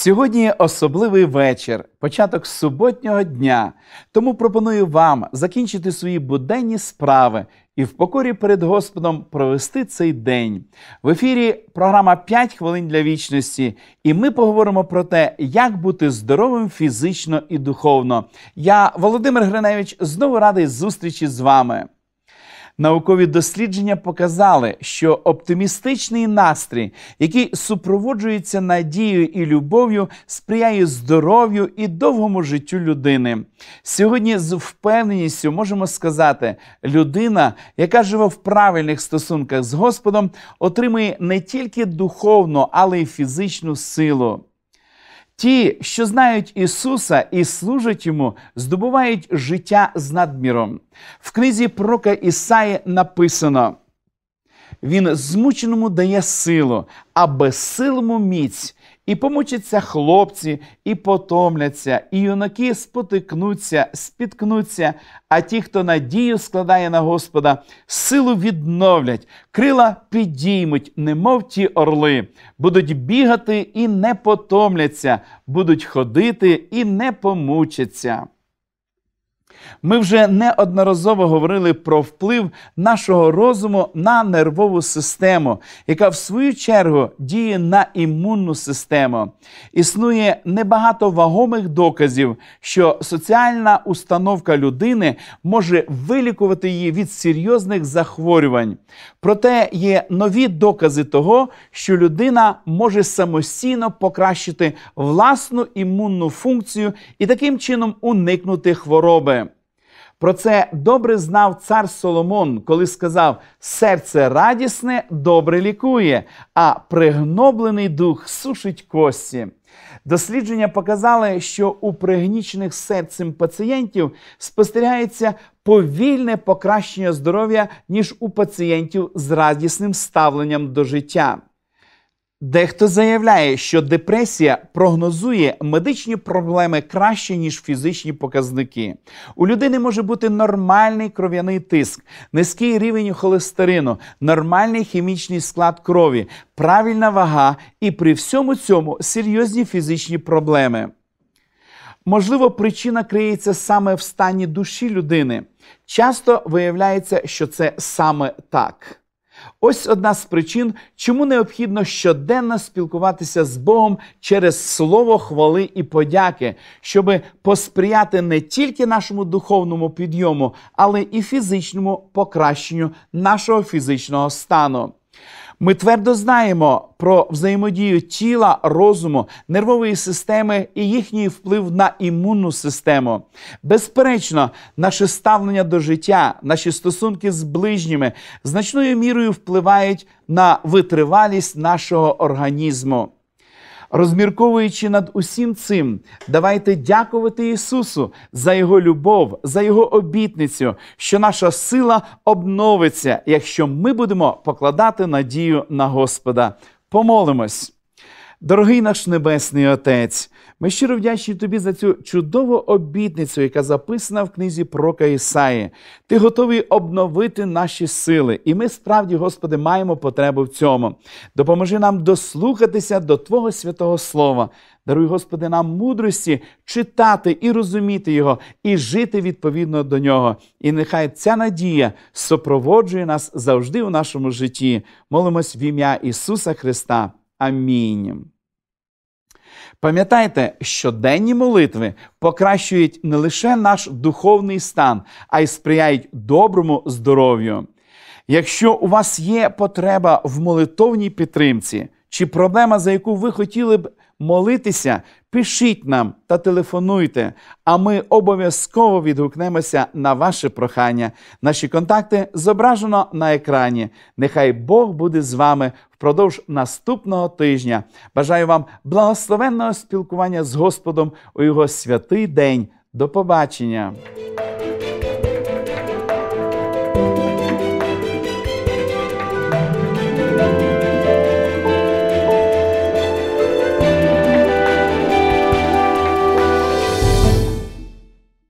Сьогодні особливий вечір, початок суботнього дня. Тому пропоную вам закінчити свої буденні справи і в покорі перед Господом провести цей день. В ефірі програма «5 хвилин для вічності, і ми поговоримо про те, як бути здоровим фізично і духовно. Я, Володимир Гриневич, знову радий зустрічі з вами. Наукові дослідження показали, що оптимістичний настрій, який супроводжується надією і любов'ю, сприяє здоров'ю і довгому життю людини. Сьогодні з впевненістю можемо сказати, людина, яка живе в правильних стосунках з Господом, отримує не тільки духовну, але й фізичну силу. Ті, що знають Ісуса і служать Йому, здобувають життя з надміром. В книзі пророка Ісаї написано: Він змученому дає силу, а безсилому міць. І помучаться хлопці, і потомляться, і юнаки спотикнуться, спіткнуться, а ті, хто надію складає на Господа, силу відновлять, крила підіймуть, немов ті орли, будуть бігати і не потомляться, будуть ходити і не помучаться. Ми вже неодноразово говорили про вплив нашого розуму на нервову систему, яка в свою чергу діє на імунну систему. Існує небагато вагомих доказів, що соціальна установка людини може вилікувати її від серйозних захворювань. Проте є нові докази того, що людина може самостійно покращити власну імунну функцію і таким чином уникнути хвороби. Про це добре знав цар Соломон, коли сказав: серце радісне добре лікує, а пригноблений дух сушить кості. Дослідження показали, що у пригнічених серцем пацієнтів спостерігається повільне покращення здоров'я, ніж у пацієнтів з радісним ставленням до життя. Дехто заявляє, що депресія прогнозує медичні проблеми краще, ніж фізичні показники. У людини може бути нормальний кров'яний тиск, низький рівень холестерину, нормальний хімічний склад крові, правильна вага і при всьому цьому серйозні фізичні проблеми. Можливо, причина криється саме в стані душі людини. Часто виявляється, що це саме так. Ось одна з причин, чому необхідно щоденно спілкуватися з Богом через слово хвали і подяки, щоб посприяти не тільки нашому духовному підйому, але і фізичному покращенню нашого фізичного стану. Ми твердо знаємо про взаємодію тіла, розуму, нервової системи і їхній вплив на імунну систему. Безперечно, наше ставлення до життя, наші стосунки з ближніми значною мірою впливають на витривалість нашого організму. Розмірковуючи над усім цим, давайте дякувати Ісусу за Його любов, за Його обітницю, що наша сила обновиться, якщо ми будемо покладати надію на Господа. Помолимось. Дорогий наш Небесний Отець, ми щиро вдячні тобі за цю чудову обітницю, яка записана в книзі Прока Ісаї. Ти готовий обновити наші сили, і ми справді, Господи, маємо потребу в цьому. Допоможи нам дослухатися до Твого святого Слова. Даруй, Господи, нам мудрості читати і розуміти Його, і жити відповідно до нього. І нехай ця надія супроводжує нас завжди у нашому житті. Молимось в ім'я Ісуса Христа. Амінь. Пам'ятайте, щоденні молитви покращують не лише наш духовний стан, а й сприяють доброму здоров'ю. Якщо у вас є потреба в молитовній підтримці чи проблема, за яку ви хотіли б молитися, пишіть нам та телефонуйте, а ми обов'язково відгукнемося на ваше прохання. Наші контакти зображено на екрані. Нехай Бог буде з вами впродовж наступного тижня. Бажаю вам благословенного спілкування з Господом у його святий день. До побачення!